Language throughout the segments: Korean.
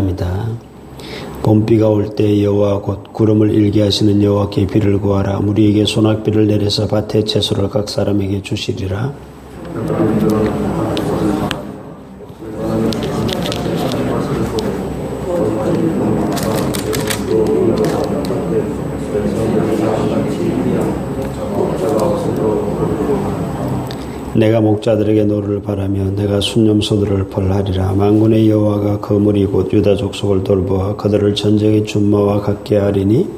10장입니다. 봄비가 올 때 여호와 곧 구름을 일게 하시는 여호와께 비를 구하라 우리에게 소낙비를 내려서 밭의 채소를 각 사람에게 주시리라 내가 목자들에게 노를 바라며 내가 순념소들을 벌하리라. 만군의 여호와가 거물이 곧 유다 족속을 돌보아 그들을 전쟁의 준마와 같게 하리니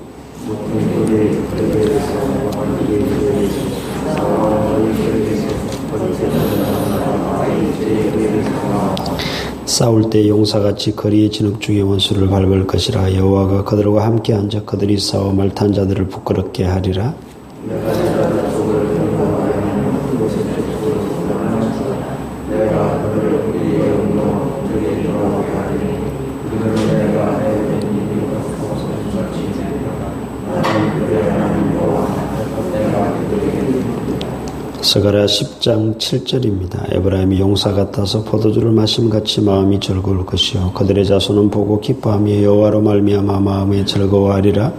싸울 때 용사같이 거리의 진흙 중에 원수를 밟을 것이라. 여호와가 그들과 함께 앉아 그들이 싸워 말탄 자들을 부끄럽게 하리라 스가랴 10장 7절입니다. 에브라임이 용사 같아서 포도주를 마심같이 마음이 즐거울 것이요 그들의 자손은 보고 기뻐하며 여호와로 말미암아 마음에 즐거워하리라.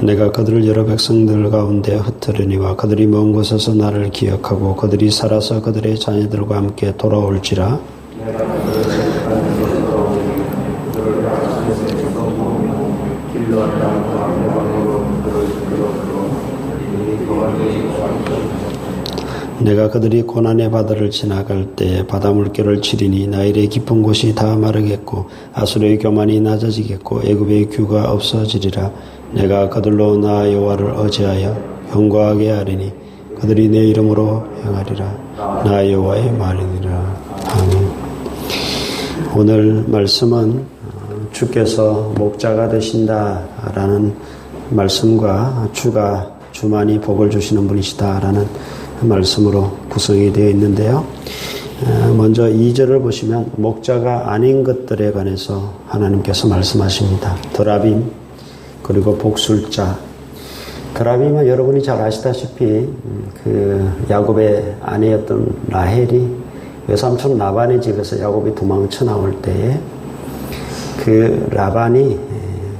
내가 그들을 여러 백성들 가운데 흩으려니와 그들이 먼 곳에서 나를 기억하고 그들이 살아서 그들의 자녀들과 함께 돌아올지라. 내가 그들이 고난의 바다를 지나갈 때 바다 물결을 치리니 나일의 깊은 곳이 다 마르겠고 아수르의 교만이 낮아지겠고 애굽의 규가 없어지리라. 내가 그들로 나 여호와를 어지하여 경고하게 하리니 그들이 내 이름으로 행하리라. 나 여호와의 말이니라. 아멘. 오늘 말씀은 주께서 목자가 되신다라는 말씀과 주가 주만이 복을 주시는 분이시다라는 말씀으로 구성이 되어 있는데요. 먼저 2절을 보시면 목자가 아닌 것들에 관해서 하나님께서 말씀하십니다. 드라빔 그리고 복술자 드라빔은 여러분이 잘 아시다시피 그 야곱의 아내였던 라헬이 외삼촌 라반의 집에서 야곱이 도망쳐 나올 때에 그 라반이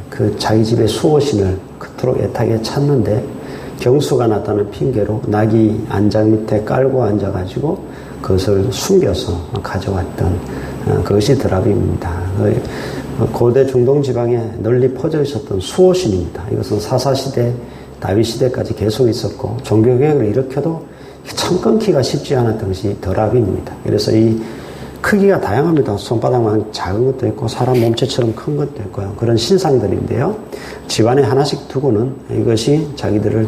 그 자기 집의 수호신을 그토록 애타게 찾는데 경수가 나타나는 핑계로 낙이 안장 밑에 깔고 앉아가지고 그것을 숨겨서 가져왔던 어, 그것이 드라빔입니다. 그 고대 중동 지방에 널리 퍼져 있었던 수호신입니다. 이것은 사사시대, 다윗시대까지 계속 있었고 종교개혁을 일으켜도 참 끊기가 쉽지 않았던 것이 드라빔입니다. 그래서 이 크기가 다양합니다. 손바닥만 작은 것도 있고 사람 몸체처럼 큰 것도 있고요. 그런 신상들인데요. 집안에 하나씩 두고는 이것이 자기들을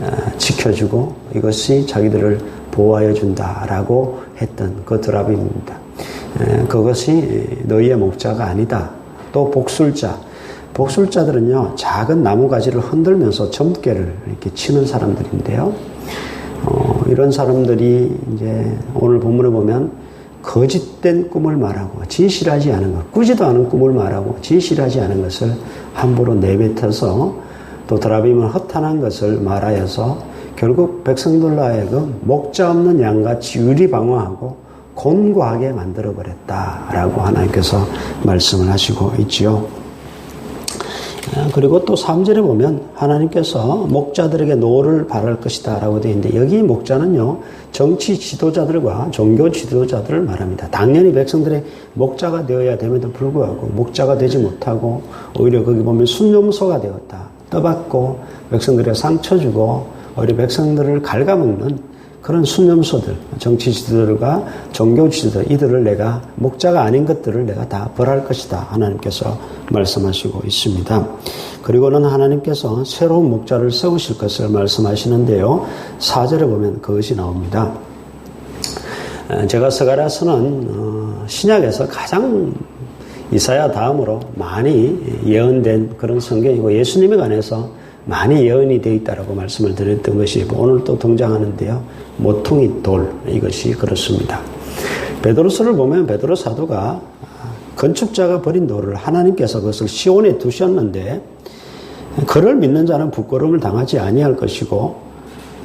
어, 지켜주고 이것이 자기들을 보호하여 준다라고 했던 그 드라빔입니다. 그것이 너희의 목자가 아니다. 또 복술자. 복술자들은요, 작은 나무 가지를 흔들면서 점괘를 이렇게 치는 사람들인데요. 어, 이런 사람들이 이제 오늘 본문에 보면 거짓된 꿈을 말하고 진실하지 않은 것, 꾸지도 않은 꿈을 말하고 진실하지 않은 것을 함부로 내뱉어서 또 드라빔은 허탄한 것을 말하여서 결국 백성들로 하여금 목자 없는 양같이 유리방어하고 곤고하게 만들어버렸다라고 하나님께서 말씀을 하시고 있지요. 아, 그리고 또 3절에 보면 하나님께서 목자들에게 노를 바랄 것이다 라고 되어 있는데 여기 목자는요 정치 지도자들과 종교 지도자들을 말합니다. 당연히 백성들의 목자가 되어야 됨에도 불구하고 목자가 되지 못하고 오히려 거기 보면 순념소가 되었다. 떠받고 백성들의 상처 주고 우리 백성들을 갉아먹는 그런 순념소들, 정치 지도들과 종교 지도들, 이들을 내가 목자가 아닌 것들을 내가 다 벌할 것이다. 하나님께서 말씀하시고 있습니다. 그리고는 하나님께서 새로운 목자를 세우실 것을 말씀하시는데요. 사절에 보면 그것이 나옵니다. 제가 서가라서는 어, 신약에서 가장 이사야 다음으로 많이 예언된 그런 성경이고 예수님에 관해서 많이 예언이 되어 있다라고 말씀을 드렸던 것이 오늘 또 등장하는데요. 모퉁이 돌 이것이 그렇습니다. 베드로서를 보면 베드로 사도가 건축자가 버린 돌을 하나님께서 그것을 시온에 두셨는데 그를 믿는 자는 부끄러움을 당하지 아니할 것이고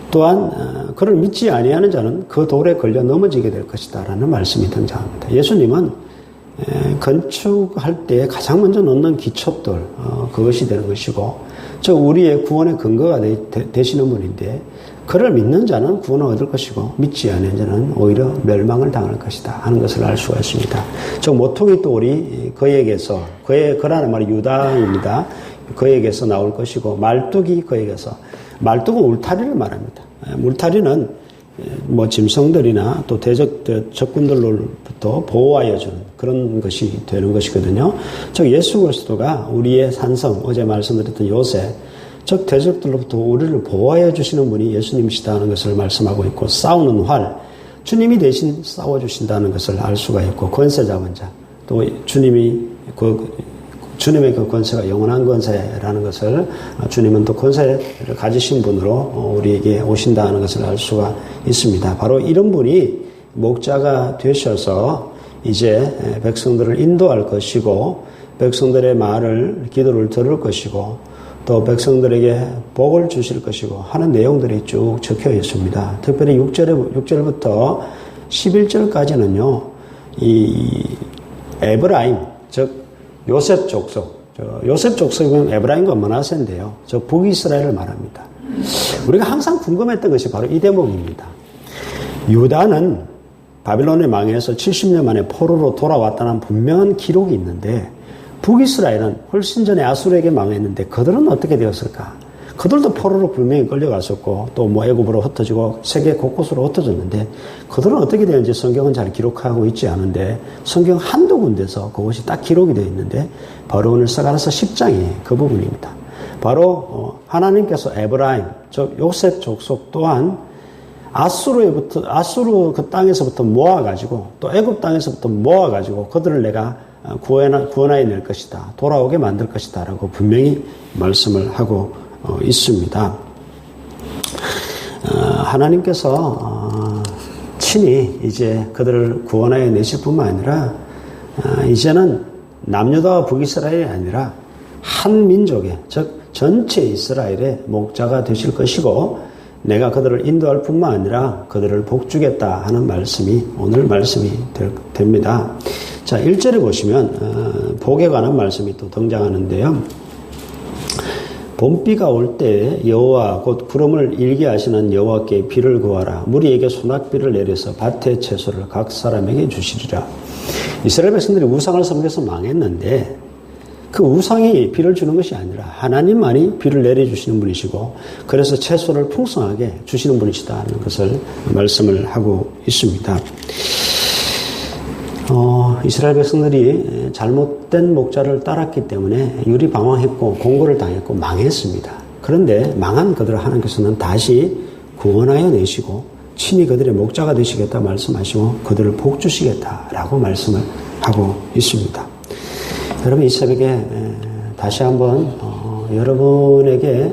또한 어, 그를 믿지 아니하는 자는 그 돌에 걸려 넘어지게 될 것이다라는 말씀이 등장합니다. 예수님은 건축할 때 가장 먼저 놓는 기초돌 어, 그것이 되는 것이고 저 우리의 구원의 근거가 되, 시는 분인데 그를 믿는 자는 구원을 얻을 것이고 믿지 않는 자는 오히려 멸망을 당할 것이다 하는 것을 알 수가 있습니다. 저 모퉁이 돌이 그에게서 그의 그라는 말이 유다입니다. 그에게서 나올 것이고 말뚝이 그에게서 말뚝은 울타리를 말합니다. 울타리는 뭐 짐승들이나 또 대적 적군들로부터 보호하여 주는 그런 것이 되는 것이거든요. 즉 예수 그리스도가 우리의 산성 어제 말씀드렸던 요새 즉 대적들로부터 우리를 보호하여 주시는 분이 예수님이시다 는 것을 말씀하고 있고 싸우는 활 주님이 대신 싸워 주신다는 것을 알 수가 있고 권세 잡은 자 또 주님이 그 주님의 그 권세가 영원한 권세라는 것을 주님은 또 권세를 가지신 분으로 우리에게 오신다는 것을 알 수가 있습니다. 바로 이런 분이 목자가 되셔서 이제 백성들을 인도할 것이고 백성들의 말을 기도를 들을 것이고 또 백성들에게 복을 주실 것이고 하는 내용들이 쭉 적혀 있습니다. 특별히 6절에, 6절부터 11절까지는요, 이 에브라임, 즉, 요셉 족속, 요셉 족속은 에브라임과 머나세인데요. 저 북이스라엘을 말합니다. 우리가 항상 궁금했던 것이 바로 이 대목입니다. 유다는 바빌론의 망해서 70년 만에 포로로 돌아왔다는 분명한 기록이 있는데 북이스라엘은 훨씬 전에 아수르에게 망했는데 그들은 어떻게 되었을까? 그들도 포로로 분명히 끌려갔었고 또 뭐 애굽으로 흩어지고 세계 곳곳으로 흩어졌는데 그들은 어떻게 되는지 성경은 잘 기록하고 있지 않은데 성경 한두 군데서 그것이 딱 기록이 되어 있는데 바로 오늘 서가라서 10장이 그 부분입니다. 바로 어, 하나님께서 에브라임, 즉 요셉 족속 또한 아수르에부터 아수르 그 땅에서부터 모아 가지고 또 애굽 땅에서부터 모아 가지고 그들을 내가 구원하, 구원하여 낼 것이다. 돌아오게 만들 것이다. 라고 분명히 말씀을 하고 어, 있습니다. 어, 하나님께서 어, 친히 이제 그들을 구원하여 내실 뿐만 아니라 이제는 남유다와 북이스라엘이 아니라 한 민족의 즉 전체 이스라엘의 목자가 되실 것이고 내가 그들을 인도할 뿐만 아니라 그들을 복주겠다 하는 말씀이 오늘 말씀이 됩니다. 자, 1절에 보시면 어, 복에 관한 말씀이 또 등장하는데요. 봄비가 올 때 여호와 곧 구름을 일게 하시는 여호와께 비를 구하라. 무리에게 소낙비를 내려서 밭의 채소를 각 사람에게 주시리라. 이스라엘 백성들이 우상을 섬겨서 망했는데 그 우상이 비를 주는 것이 아니라 하나님만이 비를 내려주시는 분이시고 그래서 채소를 풍성하게 주시는 분이시다는 것을 말씀을 하고 있습니다. 어, 이스라엘 백성들이 잘못된 목자를 따랐기 때문에 유리방황했고 공고를 당했고 망했습니다. 그런데 망한 그들을 하나님께서는 다시 구원하여 내시고 친히 그들의 목자가 되시겠다 말씀하시고 그들을 복 주시겠다라고 말씀을 하고 있습니다. 여러분 이 새벽에 다시 한번 어, 여러분에게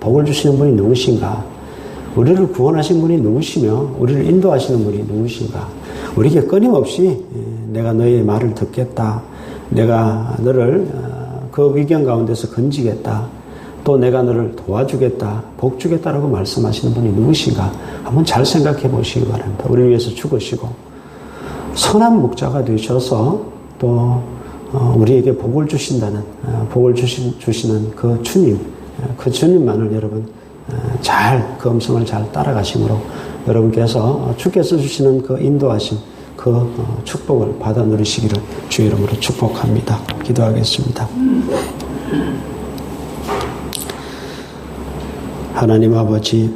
복을 주시는 분이 누구신가? 우리를 구원하신 분이 누구시며 우리를 인도하시는 분이 누구신가? 우리에게 끊임없이 예, 내가 너의 말을 듣겠다. 내가 너를 어, 그 위경 가운데서 건지겠다. 또 내가 너를 도와주겠다. 복주겠다라고 말씀하시는 분이 누구신가? 한번 잘 생각해 보시기 바랍니다. 우리를 위해서 죽으시고 선한 목자가 되셔서 또 어, 우리에게 복을 주신다는 어, 복을 주시, 주시는 그 주님 그 주님만을 여러분 잘 그 음성을 잘 따라가심으로 여러분께서 주께서 주시는 그 인도하심, 그 어, 축복을 받아 누리시기를 주 이름으로 축복합니다. 기도하겠습니다. 하나님 아버지,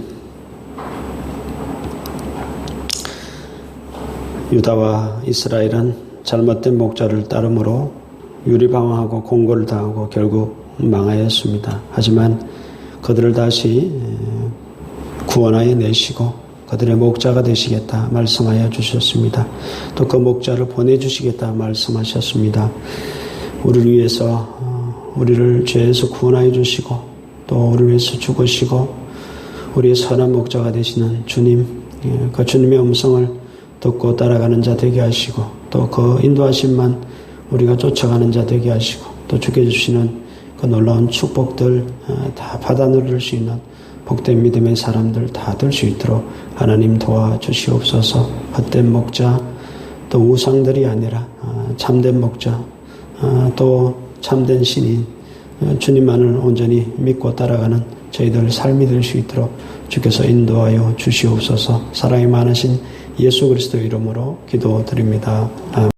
유다와 이스라엘은 잘못된 목자를 따름으로 유리방황하고 공고를 당하고 결국 망하였습니다. 하지만 그들을 다시 구원하여 내시고 그들의 목자가 되시겠다 말씀하여 주셨습니다. 또 그 목자를 보내주시겠다 말씀하셨습니다. 우리를 위해서 어, 우리를 죄에서 구원하여 주시고 또 우리를 위해서 죽으시고 우리의 선한 목자가 되시는 주님 예, 그 주님의 음성을 듣고 따라가는 자 되게 하시고 또 그 인도하심만 우리가 쫓아가는 자 되게 하시고 또 주게 주시는 그 놀라운 축복들 어, 다 받아 누릴 수 있는 복된 믿음의 사람들 다 될 수 있도록 하나님 도와주시옵소서. 헛된 목자 또 우상들이 아니라 어, 참된 목자 어, 또 참된 신인 어, 주님만을 온전히 믿고 따라가는 저희들 삶이 될 수 있도록 주께서 인도하여 주시옵소서. 사랑이 많으신 예수 그리스도 이름으로 기도드립니다.